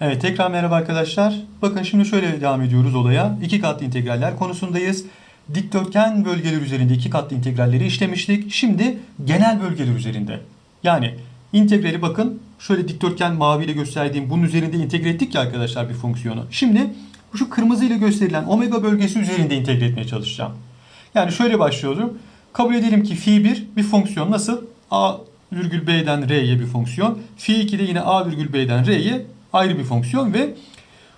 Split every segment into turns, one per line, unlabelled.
Evet tekrar merhaba arkadaşlar. Bakın şimdi şöyle devam ediyoruz olaya. İki katlı integraller konusundayız. Dikdörtgen bölgeler üzerinde iki katlı integralleri işlemiştik. Şimdi genel bölgeler üzerinde. Yani integrali bakın şöyle dikdörtgen maviyle gösterdiğim bunun üzerinde integre ettik ya arkadaşlar bir fonksiyonu. Şimdi şu kırmızı ile gösterilen omega bölgesi üzerinde integre etmeye çalışacağım. Yani şöyle başlıyorum. Kabul edelim ki fi 1 bir fonksiyon nasıl? a virgül b'den r'ye bir fonksiyon. Fi 2 de yine a virgül b'den r'ye ayrı bir fonksiyon ve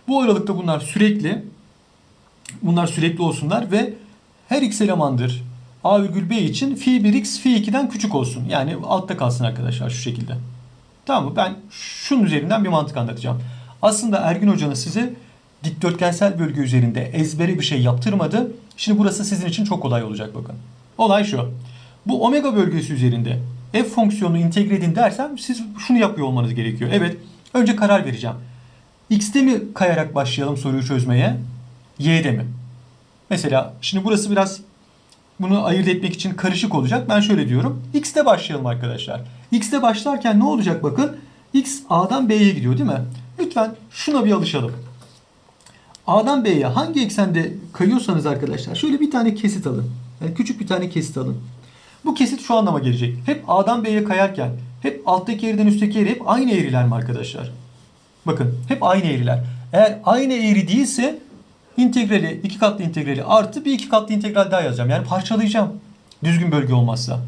bu aralıkta bunlar sürekli bunlar sürekli olsunlar ve her x elemandır a virgül b için fi 1x fi 2'den küçük olsun. Yani altta kalsın arkadaşlar şu şekilde. Tamam mı? Ben şunun üzerinden bir mantık anlatacağım. Aslında Ergin Hoca'nız size dikdörtgensel bölge üzerinde ezbere bir şey yaptırmadı. Şimdi burası sizin için çok kolay olacak bakın. Olay şu. Bu omega bölgesi üzerinde f fonksiyonunu integre edin dersem siz şunu yapıyor olmanız gerekiyor. Evet. Önce karar vereceğim. X'te mi kayarak başlayalım soruyu çözmeye? Y'de mi? Mesela şimdi burası biraz bunu ayırt etmek için karışık olacak. Ben şöyle diyorum. X'te başlayalım arkadaşlar. X'te başlarken ne olacak bakın. X A'dan B'ye gidiyor değil mi? Lütfen şuna bir alışalım. A'dan B'ye hangi eksende kayıyorsanız arkadaşlar şöyle bir tane kesit alın. Yani küçük bir tane kesit alın. Bu kesit şu anlama gelecek. Hep A'dan B'ye kayarken hep alttaki eğriden üstteki eğri hep aynı eğriler mi arkadaşlar? Bakın hep aynı eğriler. Eğer aynı eğri değilse integrali, iki katlı integrali artı bir iki katlı integral daha yazacağım. Yani parçalayacağım. Düzgün bölge olmazsa.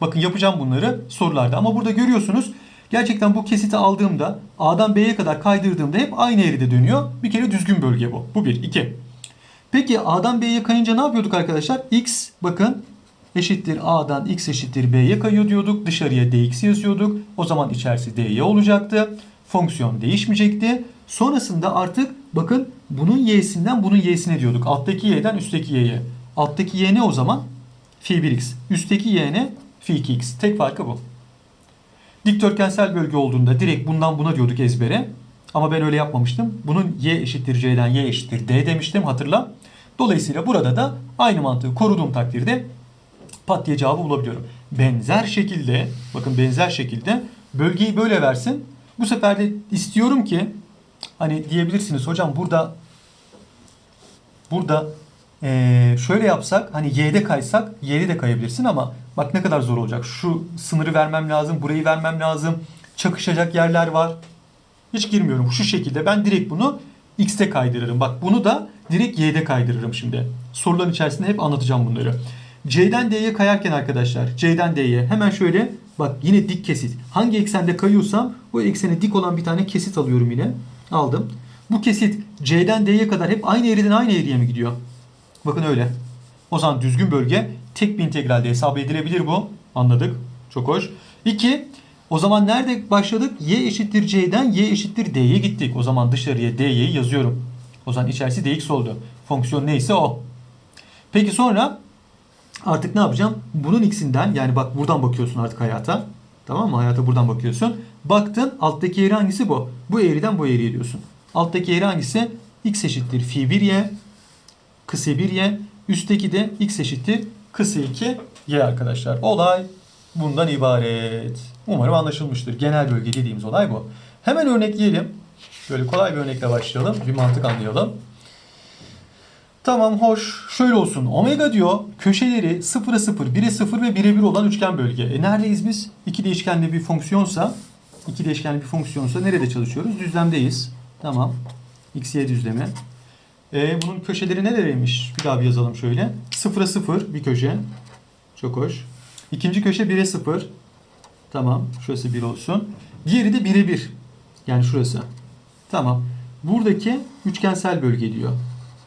Bakın yapacağım bunları sorularda. Ama burada görüyorsunuz gerçekten bu kesiti aldığımda A'dan B'ye kadar kaydırdığımda hep aynı eğride dönüyor. Bir kere düzgün bölge bu. Bu bir. iki. Peki A'dan B'ye kayınca ne yapıyorduk arkadaşlar? X bakın eşittir A'dan X eşittir B'ye kayıyor diyorduk. Dışarıya dx yazıyorduk. O zaman içerisi dy olacaktı. Fonksiyon değişmeyecekti. Sonrasında artık bakın bunun y'sinden bunun y'sine diyorduk. Alttaki y'den üstteki y'ye. Alttaki y ne o zaman? Fi 1x. Üstteki y ne? Fi 2x. Tek farkı bu. Dikdörtgensel bölge olduğunda direkt bundan buna diyorduk ezbere. Ama ben öyle yapmamıştım. Bunun y eşittir c'den y eşittir d demiştim hatırla. Dolayısıyla burada da aynı mantığı koruduğum takdirde pat diye cevabı bulabiliyorum. Benzer şekilde bakın benzer şekilde bölgeyi böyle versin. Bu sefer de istiyorum ki hani diyebilirsiniz hocam burada burada eee, şöyle yapsak hani y'de kaysak y'de de kayabilirsin ama bak ne kadar zor olacak. Şu sınırı vermem lazım, burayı vermem lazım. Çakışacak yerler var. Hiç girmiyorum. Şu şekilde ben direkt bunu x'te kaydırırım. Bak bunu da direkt y'de kaydırırım şimdi. Soruların içerisinde hep anlatacağım bunları. C'den D'ye kayarken arkadaşlar C'den D'ye hemen şöyle bak yine dik kesit. Hangi eksende kayıyorsam o eksene dik olan bir tane kesit alıyorum yine. Aldım. Bu kesit C'den D'ye kadar hep aynı eğriden aynı eğriye mi gidiyor? Bakın öyle. O zaman düzgün bölge tek bir integralde hesap edilebilir bu. Anladık. Çok hoş. 2. O zaman nerede başladık? Y eşittir C'den Y eşittir D'ye gittik. O zaman dışarıya D'yi yazıyorum. O zaman içerisi dx oldu. Fonksiyon neyse o. Peki sonra artık ne yapacağım? Bunun x'inden yani bak buradan bakıyorsun artık hayata. Tamam mı? Hayata buradan bakıyorsun. Baktın alttaki eğri hangisi bu? Bu eğriden bu eğriye diyorsun. Alttaki eğri hangisi? x eşittir fi 1y kısa 1y. Üstteki de x eşittir kısa 2y arkadaşlar. Olay bundan ibaret. Umarım anlaşılmıştır. Genel bölge dediğimiz olay bu. Hemen örnekleyelim. Böyle kolay bir örnekle başlayalım. Bir mantık anlayalım. Tamam hoş. Şöyle olsun. Omega diyor köşeleri 0'a 0, 1'e 0 ve 1'e 1 olan üçgen bölge. E neredeyiz biz? İki değişkenli bir fonksiyonsa, iki değişkenli bir fonksiyonsa nerede çalışıyoruz? Düzlemdeyiz. Tamam. X, Y düzlemi. E bunun köşeleri nereymiş? Bir daha bir yazalım şöyle. 0'a 0 bir köşe. Çok hoş. İkinci köşe 1'e 0. Tamam. Şurası 1 olsun. Diğeri de 1'e 1. Yani şurası. Tamam. Buradaki üçgensel bölge diyor.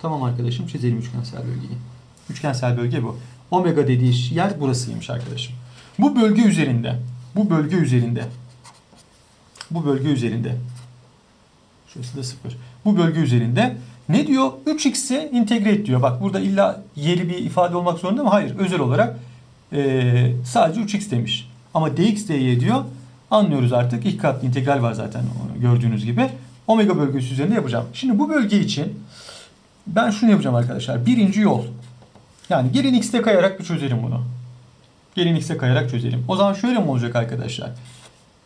Tamam arkadaşım çizelim üçgensel bölgeyi. Üçgensel bölge bu. Omega dediği yer burasıymış arkadaşım. Bu bölge üzerinde, bu bölge üzerinde, bu bölge üzerinde, şurası da sıfır. Bu bölge üzerinde ne diyor? 3x'e integre et diyor. Bak burada illa yeri bir ifade olmak zorunda mı? Hayır. Özel olarak eee, sadece 3x demiş. Ama dx dy diyor. Anlıyoruz artık. İlk katlı integral var zaten gördüğünüz gibi. Omega bölgesi üzerinde yapacağım. Şimdi bu bölge için ben şunu yapacağım arkadaşlar. Birinci yol. Yani gelin x'te kayarak bir çözelim bunu. Gelin x'e kayarak çözelim. O zaman şöyle mi olacak arkadaşlar?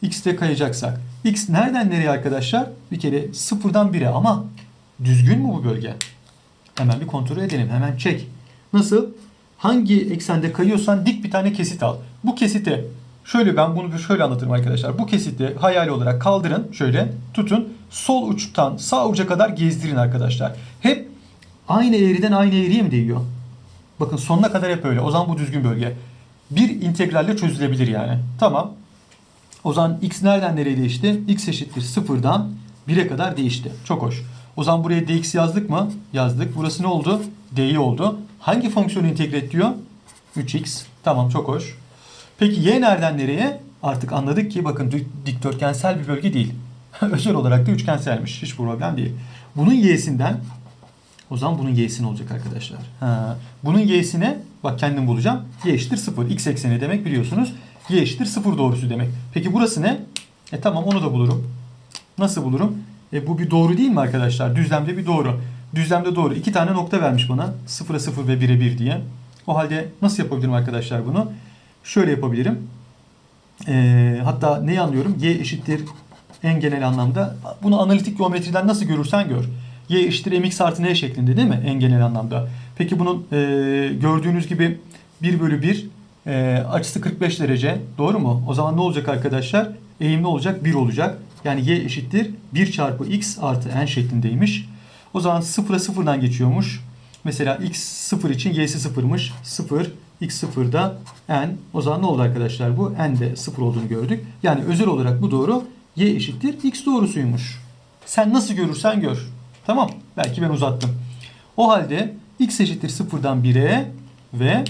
x'te kayacaksak. x nereden nereye arkadaşlar? Bir kere sıfırdan 1'e ama düzgün mü bu bölge? Hemen bir kontrol edelim. Hemen çek. Nasıl? Hangi eksende kayıyorsan dik bir tane kesit al. Bu kesite şöyle ben bunu şöyle anlatırım arkadaşlar. Bu kesiti hayali olarak kaldırın. Şöyle tutun. Sol uçtan sağ uca kadar gezdirin arkadaşlar. Hep aynı eğriden aynı eğriye mi değiyor? Bakın sonuna kadar hep öyle. O zaman bu düzgün bölge. Bir integralle çözülebilir yani. Tamam. O zaman x nereden nereye değişti? x eşittir sıfırdan 1'e kadar değişti. Çok hoş. O zaman buraya dx yazdık mı? Yazdık. Burası ne oldu? dy oldu. Hangi fonksiyonu integre et diyor? 3x. Tamam çok hoş. Peki y nereden nereye? Artık anladık ki bakın dik- dikdörtgensel bir bölge değil. Özel olarak da üçgenselmiş. Hiç problem değil. Bunun y'sinden o zaman bunun y'si ne olacak arkadaşlar? Ha, bunun y'sine bak kendim bulacağım. y eşittir 0. x ekseni demek biliyorsunuz. y eşittir 0 doğrusu demek. Peki burası ne? E tamam onu da bulurum. Nasıl bulurum? E bu bir doğru değil mi arkadaşlar? Düzlemde bir doğru. Düzlemde doğru. İki tane nokta vermiş bana. 0'a 0 ve 1'e 1 diye. O halde nasıl yapabilirim arkadaşlar bunu? Şöyle yapabilirim. E, hatta neyi anlıyorum? Y eşittir en genel anlamda. Bunu analitik geometriden nasıl görürsen gör. Y eşittir mx artı n şeklinde değil mi? En genel anlamda. Peki bunun e, gördüğünüz gibi 1 bölü 1 e, açısı 45 derece. Doğru mu? O zaman ne olacak arkadaşlar? Eğim ne olacak? 1 olacak. Yani y eşittir 1 çarpı x artı n şeklindeymiş. O zaman 0'a 0'dan geçiyormuş. Mesela x 0 için y'si 0'mış. 0 x 0'da n. O zaman ne oldu arkadaşlar bu? n de 0 olduğunu gördük. Yani özel olarak bu doğru y eşittir x doğrusuymuş. Sen nasıl görürsen gör. Tamam. Belki ben uzattım. O halde x eşittir 0'dan 1'e ve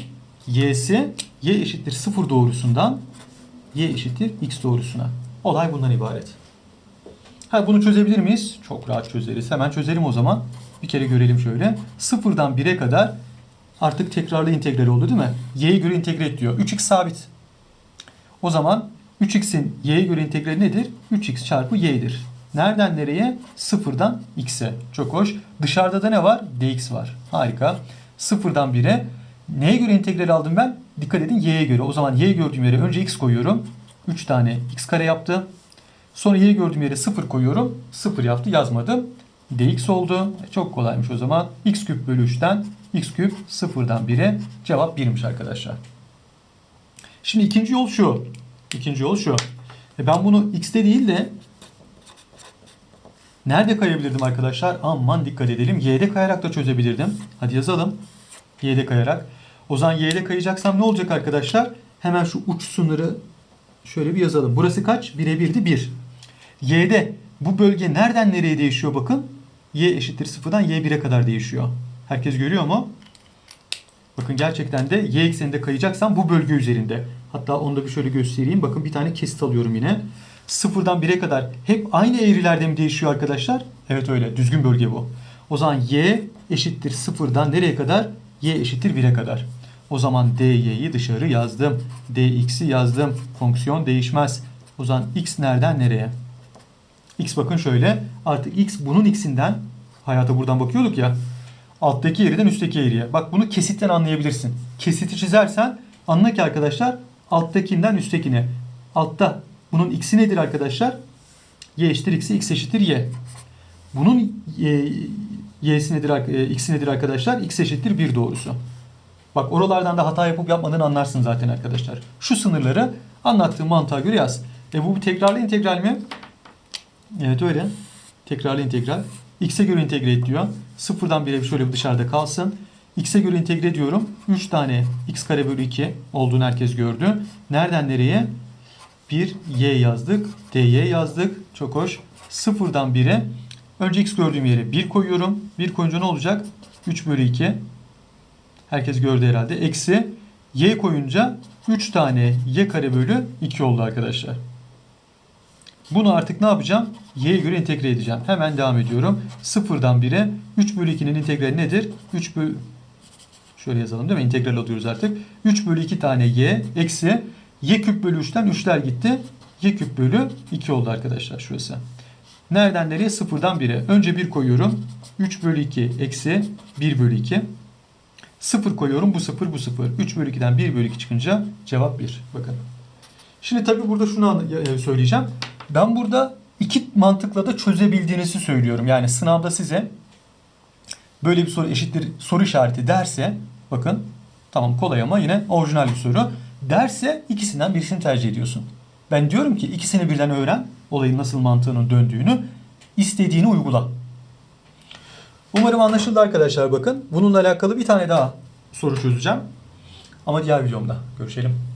y'si y eşittir 0 doğrusundan y eşittir x doğrusuna. Olay bundan ibaret. Ha bunu çözebilir miyiz? Çok rahat çözeriz. Hemen çözelim o zaman. Bir kere görelim şöyle. 0'dan 1'e kadar artık tekrarlı integral oldu değil mi? Y'ye göre integre et diyor. 3x sabit. O zaman 3x'in y'ye göre integrali nedir? 3x çarpı y'dir. Nereden nereye? Sıfırdan x'e. Çok hoş. Dışarıda da ne var? dx var. Harika. Sıfırdan 1'e. Neye göre integral aldım ben? Dikkat edin y'ye göre. O zaman y gördüğüm yere önce x koyuyorum. 3 tane x kare yaptı. Sonra y gördüğüm yere 0 koyuyorum. 0 yaptı yazmadım. dx oldu. E, Çok kolaymış o zaman. x küp bölü 3'ten x küp 0'dan 1'e cevap 1'miş arkadaşlar. Şimdi ikinci yol şu. İkinci yol şu. E ben bunu x'te değil de nerede kayabilirdim arkadaşlar? Aman dikkat edelim. Y'de kayarak da çözebilirdim. Hadi yazalım. Y'de kayarak. O zaman Y'de kayacaksam ne olacak arkadaşlar? Hemen şu uç sınırı şöyle bir yazalım. Burası kaç? 1'e 1'di 1. Y'de bu bölge nereden nereye değişiyor bakın. Y eşittir 0'dan Y 1'e kadar değişiyor. Herkes görüyor mu? Bakın gerçekten de y ekseninde kayacaksam bu bölge üzerinde. Hatta onu da bir şöyle göstereyim. Bakın bir tane kesit alıyorum yine. Sıfırdan 1'e kadar hep aynı eğrilerde mi değişiyor arkadaşlar? Evet öyle. Düzgün bölge bu. O zaman y eşittir sıfırdan nereye kadar? y eşittir 1'e kadar. O zaman dy'yi dışarı yazdım. dx'i yazdım. Fonksiyon değişmez. O zaman x nereden nereye? x bakın şöyle. Artık x bunun x'inden hayata buradan bakıyorduk ya. Alttaki eğriden üstteki eğriye. Bak bunu kesitten anlayabilirsin. Kesiti çizersen anla ki arkadaşlar alttakinden üsttekine. Altta bunun x'i nedir arkadaşlar? y eşittir x'i x eşittir y. Bunun e, y'si nedir, e, x'i nedir arkadaşlar? x eşittir 1 doğrusu. Bak oralardan da hata yapıp yapmadığını anlarsın zaten arkadaşlar. Şu sınırları anlattığım mantığa göre yaz. E bu tekrarlı integral mi? Evet öyle. Tekrarlı integral. X'e göre integre et diyor. Sıfırdan 1'e şöyle bir dışarıda kalsın. X'e göre integre ediyorum. 3 tane x kare bölü 2 olduğunu herkes gördü. Nereden nereye? 1 y yazdık. dy yazdık. Çok hoş. Sıfırdan 1'e önce x gördüğüm yere 1 koyuyorum. 1 koyunca ne olacak? 3 bölü 2. Herkes gördü herhalde. Eksi y koyunca 3 tane y kare bölü 2 oldu arkadaşlar. Bunu artık ne yapacağım? Y'ye göre entegre edeceğim. Hemen devam ediyorum. Sıfırdan 1'e 3 bölü 2'nin integrali nedir? 3 bölü... Şöyle yazalım değil mi? İntegral alıyoruz artık. 3 bölü 2 tane y eksi y küp bölü 3'ten 3'ler gitti. y küp bölü 2 oldu arkadaşlar şurası. Nereden nereye? Sıfırdan 1'e. Önce 1 koyuyorum. 3 bölü 2 eksi 1 bölü 2. 0 koyuyorum. Bu 0 bu 0. 3 bölü 2'den 1 bölü 2 çıkınca cevap 1. Bakın. Şimdi tabii burada şunu söyleyeceğim. Ben burada iki mantıkla da çözebildiğinizi söylüyorum. Yani sınavda size böyle bir soru eşittir soru işareti derse bakın tamam kolay ama yine orijinal bir soru. Derse ikisinden birisini tercih ediyorsun. Ben diyorum ki ikisini birden öğren. Olayın nasıl mantığının döndüğünü. istediğini uygula. Umarım anlaşıldı arkadaşlar bakın. Bununla alakalı bir tane daha soru çözeceğim. Ama diğer videomda. Görüşelim.